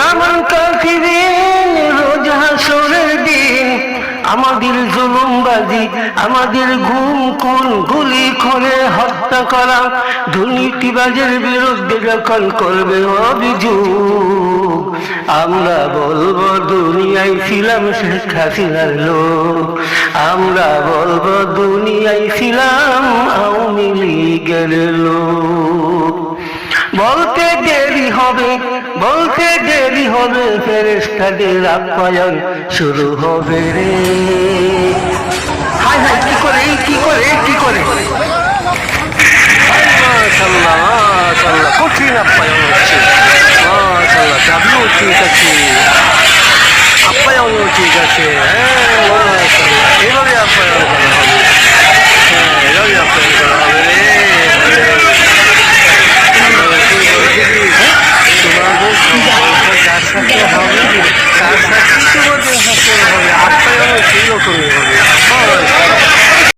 কেরামান কাফিরিন রোজ হাসরের দিন। আমাদের জুলুমবাজি, আমাদের গুম খুন, গুলি করে হত্যা করা। দুর্নীতিবাজের বিরুদ্ধে যখন করবে অভিযোগ, আমরা বলব, দুনিয়ায় ছিলাম শেখ হাসিনার লোক। আমরা বলব, দুনিয়ায় ছিলাম আওয়ামী লীগের লোক। বলতে দেরি হবে, বলতে দেরি হবে ফেরেস্তাদের আপ্যায়ন? শুরু হবে রে। হাই হাই কি করে কি করে কি করে? কঠিন আপ্যায়ন হচ্ছে। মাশাল্লাহ ঠিক আছে। আপ্যায়নও ঠিক আছে হ্যাঁ? 다 튀기거든 학생을 보면 아빠형을 주려고 그래요.